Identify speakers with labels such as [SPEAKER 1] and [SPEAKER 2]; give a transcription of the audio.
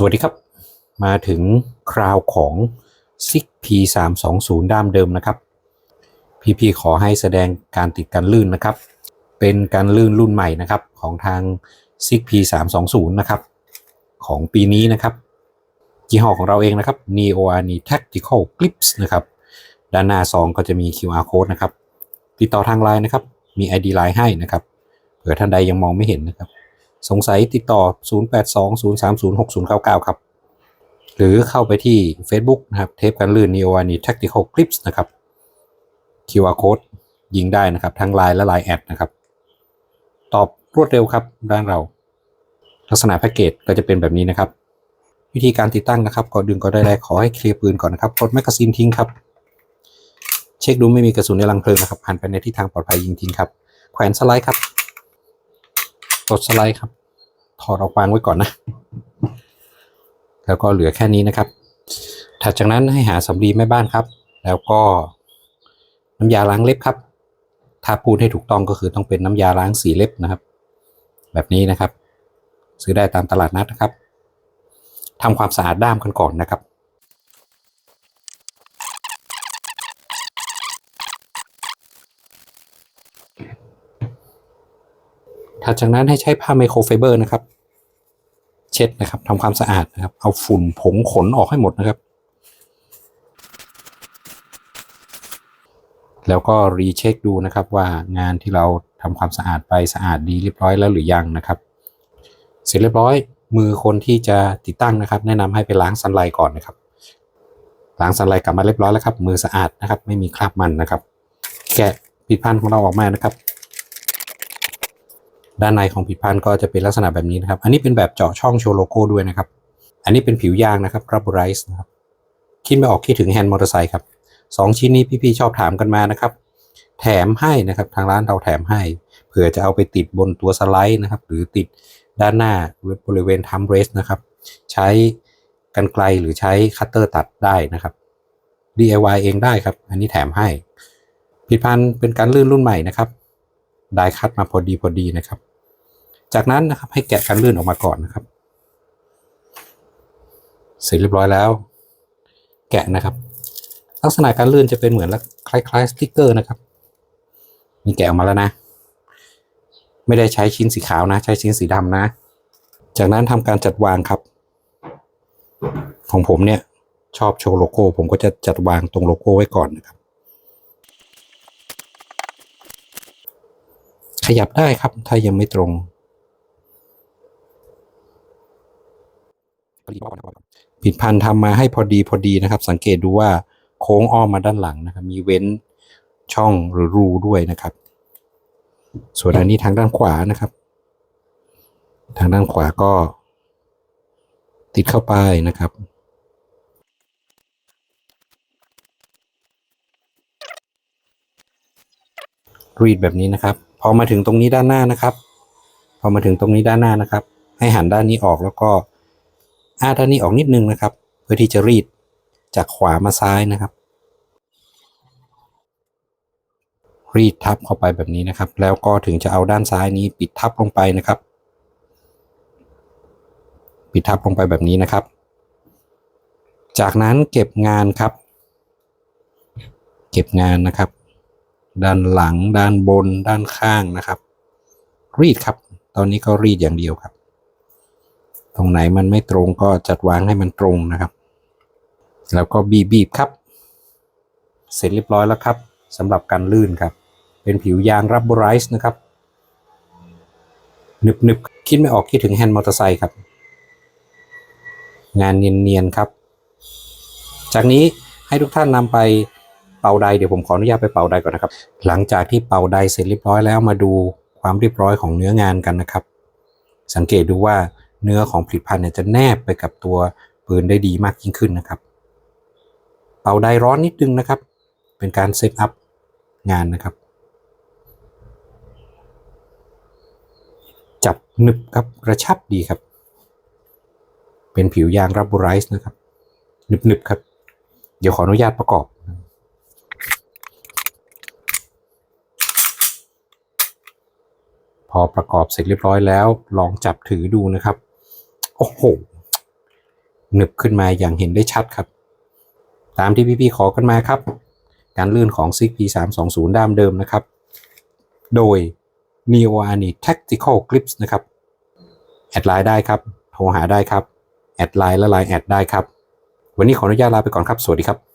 [SPEAKER 1] สวัสดีครับ มาถึงคราวของ SIG P320 ด้ามเดิมนะครับ พี่ๆขอให้แสดงการติดกันลื่นนะครับ เป็นการลื่นรุ่นใหม่นะครับของทาง SIG P320 นะครับ ของปีนี้นะครับยี่ห้อของเราเองนะครับ Neo Ani Tactical Clips นะครับ ด้านหน้าซองก็จะมี QR code นะครับ ติดต่อทางไลน์นะครับ มี ID ไลน์ให้นะครับ เผื่อท่านใดยังมองไม่เห็นนะครับ สงสัยติดต่อ 0820306099 ครับ หรือเข้าไปที่ Facebook นะครับ เทปกันลื่น Neo Ani Tactical Clips นะครับ QR code ยิงได้นะครับ ทั้งไลน์และไลน์แอดนะครับ ตอบรวดเร็วครับด้านเรา ลักษณะแพ็กเกจก็จะเป็นแบบนี้นะครับ วิธีการติดตั้งนะครับ ก่อนดึงก็ได้แรกขอให้เคลียร์ปืนก่อนนะครับกดแมกกาซีนทิ้งครับ เช็คดูไม่มีกระสุนในรังเพลิงนะครับหันไปในทิศทางปลอดภัยยิงทิ้งครับแขวนสไลด์ครับ กดสไลด์ครับ ถอดออกวางไว้ก่อนนะ แล้วก็เหลือแค่นี้นะครับ ถัดจากนั้นให้หาสำลีแม่บ้านครับ แล้วก็น้ำยาล้างเล็บครับ ถ้าพูดให้ถูกต้องก็คือต้องเป็นน้ำยาล้างสีเล็บนะครับ แบบนี้นะครับ ซื้อได้ตามตลาดนัดนะครับทำความสะอาดด้ามกันก่อนนะครับ ถัดจากนั้นให้ใช้ผ้าไมโครไฟเบอร์นะครับ เช็ดนะครับทำความสะอาดนะครับ เอาฝุ่นผงขนออกให้หมดนะครับ แล้วก็รีเช็คดูนะครับว่างานที่เราทำความสะอาดไปสะอาดดีเรียบร้อยแล้วหรือยังนะครับ เสร็จเรียบร้อยมือคนที่จะติดตั้งนะครับ แนะนำให้ไปล้างซันไลก่อนนะครับ ล้างซันไลกลับมาเรียบร้อยแล้วครับ มือสะอาดนะครับ ไม่มีคราบมันนะครับ แกะผิดพันธุ์ของเราออกมานะครับ ด้านในของผิดพันธุ์ก็จะเป็นลักษณะแบบนี้นะครับ อันนี้เป็นแบบเจาะช่องโชว์โลโก้ด้วยนะครับ อันนี้เป็นผิวยางนะครับรับไรส์นะครับคิดไม่ออกคิดถึงแฮนด์มอเตอร์ไซค์ครับสองชิ้นนี้พี่ๆชอบถามกันมานะครับ แถมให้นะครับทางร้านเราแถมให้ เผื่อจะเอาไปติดบนตัวสไลด์นะครับ หรือติดด้านหน้าบริเวณทัมเรสนะครับ ใช้กันไกลหรือใช้คัตเตอร์ตัดได้นะครับ DIY เองได้ครับ อันนี้แถมให้ ผิดพันธุ์เป็นการลื่นรุ่นใหม่นะครับ ได้คัดมาพอดีพอดีนะครับ จากนั้นนะครับให้แกะการลื่นออกมาก่อนนะครับ เสร็จเรียบร้อยแล้ว แกะนะครับ ลักษณะการลื่นจะเป็นเหมือนคล้ายๆสติ๊กเกอร์นะครับมีแกะออกมาแล้วนะ ไม่ได้ใช้ชิ้นสีขาวนะ ใช้ชิ้นสีดำนะ จากนั้นทำการจัดวางครับ ของผมเนี่ยชอบโชว์โลโก้ ผมก็จะจัดวางตรงโลโก้ไว้ก่อนนะครับ ขยับได้ครับถ้ายังไม่ตรง ผิดพันธุ์ทำมาให้พอดีพอดีนะครับ สังเกตดูว่าโค้งอ้อมมาด้านหลังนะครับ มีเว้นช่องหรือรูด้วยนะครับ ส่วนอันนี้ทางด้านขวานะครับ ทางด้านขวาก็ ติดเข้าไปนะครับรีดแบบนี้นะครับ พอมาถึงตรงนี้ด้านหน้านะครับ พอมาถึงตรงนี้ด้านหน้านะครับ ให้หันด้านนี้ออกแล้วก็ อาด้านนี้ออกนิดนึงนะครับ เพื่อที่จะรีดจากขวามาซ้ายนะครับ รีดทับเข้าไปแบบนี้นะครับ แล้วก็ถึงจะเอาด้านซ้ายนี้ปิดทับลงไปนะครับ ปิดทับลงไปแบบนี้นะครับ จากนั้นเก็บงานครับ เก็บงานนะครับ ด้านหลังด้านบนด้านข้างนะครับ รีดครับ ตอนนี้ก็รีดอย่างเดียวครับ ตรงไหนมันไม่ตรงก็จัดวางให้มันตรงนะครับ แล้วก็บีบบีบครับ เสร็จเรียบร้อยแล้วครับสำหรับการลื่นครับ เป็นผิวยางรับบูไรส์นะครับนึบนึบคิดไม่ออกคิดถึงแฮนด์มอเตอร์ไซค์ครับ งานเนียนๆครับ จากนี้ให้ทุกท่านนำไปเป่าใดเดี๋ยวผมขออนุญาตไปเป่าใดก่อนนะครับ หลังจากที่เป่าใดเสร็จเรียบร้อยแล้วมาดูความเรียบร้อยของเนื้องานกันนะครับ สังเกตดูว่า เนื้อของผลิตภัณฑ์เนี่ยจะแนบไปกับตัวปืนได้ดีมากยิ่งขึ้นนะครับ เป่าใดร้อนนิดนึงนะครับ เป็นการเซตอัพงานนะครับ จับหนึบครับกระชับดีครับ เป็นผิวยางรับบูไรส์นะครับหนึบๆครับ เดี๋ยวขออนุญาตประกอบพอประกอบเสร็จเรียบร้อยแล้ว ลองจับถือดูนะครับ โอ้โหหนึบขึ้นมาอย่างเห็นได้ชัดครับ ตามที่พี่ๆขอกันมาครับ การลื่นของ z p 3 2 0ด้ามเดิมนะครับ โดย Neo a n i Tactical Clips นะครับ แอดไลน์ได้ครับ โทรหาได้ครับ แอดไลน์และไลน์แอดได้ครับ วันนี้ขออนุญาตลาไปก่อนครับ สวัสดีครับ